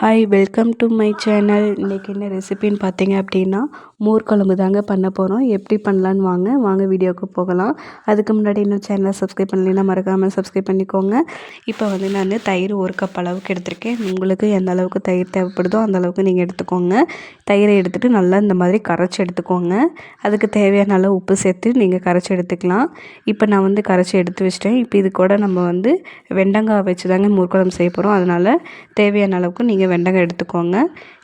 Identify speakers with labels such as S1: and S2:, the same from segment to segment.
S1: Hi welcome to my channel இன்றைக்கி என்ன ரெசிபின்னு பார்த்தீங்க அப்படின்னா மோர் குழம்பு தாங்க பண்ண போகிறோம் எப்படி பண்ணலான்னு வாங்க. வாங்க வீடியோவுக்கு போகலாம். அதுக்கு முன்னாடி இன்னும் சேனலை சப்ஸ்கிரைப் பண்ணலைன்னா மறக்காமல் சப்ஸ்கிரைப் பண்ணிக்கோங்க. இப்போ வந்து நான் தயிர் ஒரு கப் அளவுக்கு எடுத்திருக்கேன். உங்களுக்கு எந்த அளவுக்கு தயிர் தேவைப்படுதோ அந்த அளவுக்கு நீங்கள் எடுத்துக்கோங்க. தயிரை எடுத்துகிட்டு நல்லா இந்த மாதிரி கரைச்சி எடுத்துக்கோங்க. அதுக்கு தேவையான அளவு உப்பு சேர்த்து நீங்கள் கரைச்சி எடுத்துக்கலாம். இப்போ நான் வந்து கரைச்சி எடுத்து வச்சிட்டேன். இப்போ இது கூட நம்ம வந்து வெண்டங்காய் வச்சு தாங்க மோர் குழம்பு செய்ய போகிறோம் அதனால் தேவையான அளவுக்கு நீங்கள் வெண்டங்காய் எடுத்துக்கோங்க.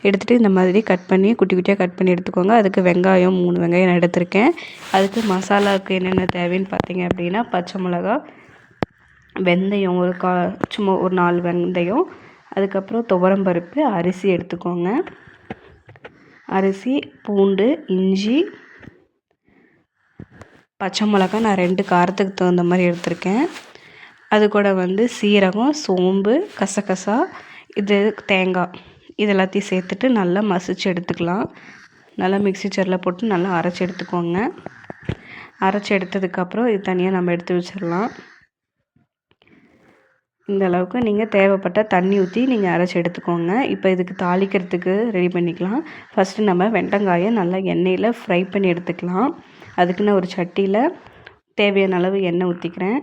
S1: எடுத்துகிட்டு இந்த மாதிரி கட் பண்ணி குட்டி குட்டியாக கட் பண்ணி எடுத்துக்கோங்க. அதுக்கு வெங்காயம் மூணு வெங்காயம் நான் எடுத்திருக்கேன். அதுக்கு மசாலாவுக்கு என்னென்ன தேவைன்னு பார்த்தீங்க அப்படின்னா பச்சை மிளகா வெந்தயம் ஒரு கா சும்மா ஒரு நாலு வெந்தயம் அதுக்கப்புறம் துவரம்பருப்பு அரிசி எடுத்துக்கோங்க. அரிசி பூண்டு இஞ்சி பச்சை மிளகா நான் ரெண்டு காரத்துக்கு தகுந்த மாதிரி எடுத்திருக்கேன். அது கூட வந்து சீரகம் சோம்பு கசகசா இது தேங்காய் இது எல்லாத்தையும் சேர்த்துட்டு நல்லா மசிச்சு எடுத்துக்கலாம். நல்லா மிக்சி ஜாரில் போட்டு நல்லா அரைச்சி எடுத்துக்கோங்க. அரைச்சி எடுத்ததுக்கப்புறம் இது தனியாக நம்ம எடுத்து வச்சிடலாம். இந்த அளவுக்கு நீங்கள் தேவைப்பட்ட தண்ணி ஊற்றி நீங்கள் அரைச்சி எடுத்துக்கோங்க. இப்போ இதுக்கு தாளிக்கிறதுக்கு ரெடி பண்ணிக்கலாம். ஃபஸ்ட்டு நம்ம வெண்டங்காயை நல்லா எண்ணெயில் ஃப்ரை பண்ணி எடுத்துக்கலாம். அதுக்கு நான் ஒரு சட்டியில் தேவையான அளவு எண்ணெய் ஊற்றிக்கிறேன்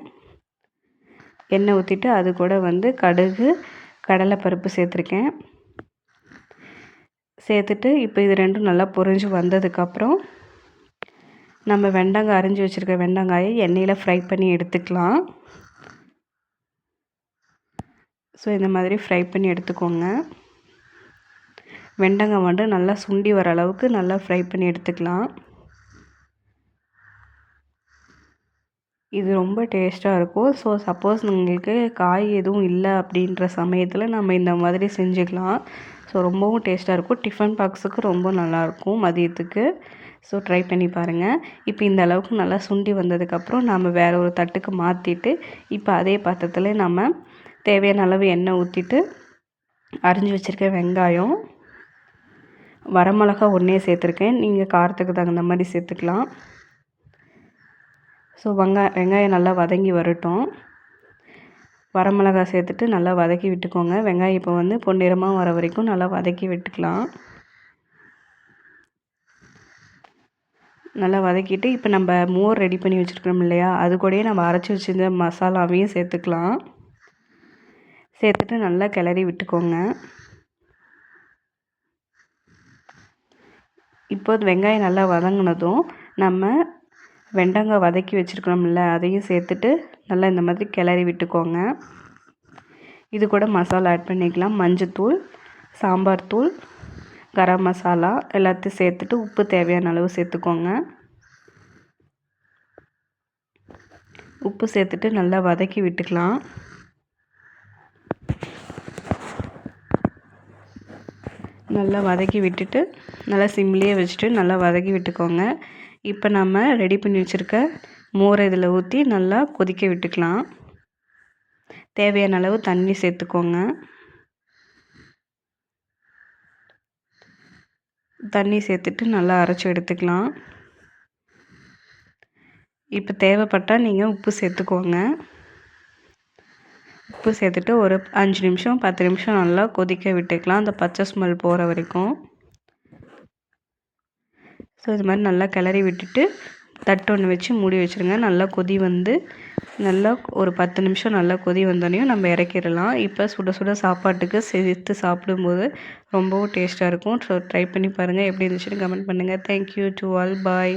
S1: எண்ணெய் ஊற்றிட்டு அது கூட வந்து கடுகு கடலைப்பருப்பு சேர்த்துருக்கேன். சேர்த்துட்டு இப்போ இது ரெண்டும் நல்லா பொரிஞ்சு வந்ததுக்கப்புறம் நம்ம வெண்டங்காய் அரிஞ்சு வச்சுருக்க வெண்டங்காயை எண்ணெயில் ஃப்ரை பண்ணி எடுத்துக்கலாம். ஸோ இந்த மாதிரி ஃப்ரை பண்ணி எடுத்துக்கோங்க. வெண்டங்காய் வந்து நல்லா சுண்டி வர அளவுக்கு நல்லா ஃப்ரை பண்ணி எடுத்துக்கலாம். இது ரொம்ப டேஸ்ட்டாக இருக்கும். ஸோ சப்போஸ் உங்களுக்கு காய் எதுவும் இல்லை அப்படின்ற சமயத்தில் நம்ம இந்த மாதிரி செஞ்சுக்கலாம். ஸோ ரொம்பவும் டேஸ்ட்டாக இருக்கும். டிஃபன் பாக்ஸுக்கு ரொம்ப நல்லாயிருக்கும் மதியத்துக்கு. ஸோ ட்ரை பண்ணி பாருங்கள் இப்போ இந்த அளவுக்கு நல்லா சுண்டி வந்ததுக்கப்புறம் நாம் வேறு ஒரு தட்டுக்கு மாற்றிட்டு இப்போ அதே பாத்திரத்தில் நம்ம தேவையான அளவு எண்ணெய் ஊற்றிட்டு அரிஞ்சு வச்சுருக்க வெங்காயம் வரமிளகா ஒன்றே சேர்த்துருக்கேன். நீங்கள் காரத்துக்கு தகுந்த மாதிரி சேர்த்துக்கலாம். ஸோ வெங்காய வெங்காயம் நல்லா வதங்கி வரட்டும். வரமிளகா சேர்த்துட்டு நல்லா வதக்கி விட்டுக்கோங்க. வெங்காயம் இப்போ வந்து பொன்னிறமாக வர வரைக்கும் நல்லா வதக்கி விட்டுக்கலாம். நல்லா வதக்கிட்டு இப்போ நம்ம மோர் ரெடி பண்ணி வச்சுருக்கோம் இல்லையா? அது கூடயே நம்ம அரைச்சி வச்சுருந்த மசாலாவையும் சேர்த்துக்கலாம். சேர்த்துட்டு நல்லா கிளறி விட்டுக்கோங்க. இப்போ வெங்காயம் நல்லா வதங்கினதும் நம்ம வெண்டங்காய் வதக்கி வச்சுருக்கணும்ல அதையும் சேர்த்துட்டு நல்லா இந்த மாதிரி கிளறி விட்டுக்கோங்க. இது கூட மசாலா ஆட் பண்ணிக்கலாம். மஞ்சத்தூள் சாம்பார் தூள் கரம் மசாலா எல்லாத்தையும் சேர்த்துட்டு உப்பு தேவையான அளவு சேர்த்துக்கோங்க. உப்பு சேர்த்துட்டு நல்லா வதக்கி விட்டுக்கலாம். நல்லா வதக்கி விட்டுட்டு நல்லா சிம்லேயே வச்சுட்டு நல்லா வதக்கி விட்டுக்கோங்க. இப்போ நம்ம ரெடி பண்ணி வச்சுருக்க மோரை இதில் ஊற்றி நல்லா கொதிக்க விட்டுக்கலாம். தேவையான அளவு தண்ணி சேர்த்துக்கோங்க. தண்ணி சேர்த்துட்டு நல்லா அரைச்சி எடுத்துக்கலாம். இப்போ தேவைப்பட்டால் நீங்கள் உப்பு சேர்த்துக்கோங்க. உப்பு சேர்த்துட்டு ஒரு அஞ்சு நிமிஷம் பத்து நிமிஷம் நல்லா கொதிக்க விட்டுக்கலாம். அந்த பச்சை ஸ்மெல் போகிற வரைக்கும். ஸோ இது மாதிரி நல்லா கிளறி விட்டுட்டு தட்டு ஒன்று வச்சு மூடி வச்சுருங்க. நல்லா கொதி வந்து நல்லா ஒரு பத்து நிமிஷம் நல்லா கொதி வந்தோடனையும் நம்ம இறக்கிடலாம். இப்போ சுட சுட சாப்பாட்டுக்கு சேர்த்து சாப்பிடும்போது ரொம்பவும் டேஸ்ட்டாக இருக்கும். ஸோ ட்ரை பண்ணி பாருங்கள் எப்படி இருந்துச்சுன்னு கமெண்ட் பண்ணுங்கள் தேங்க்யூ டு ஆல் பாய்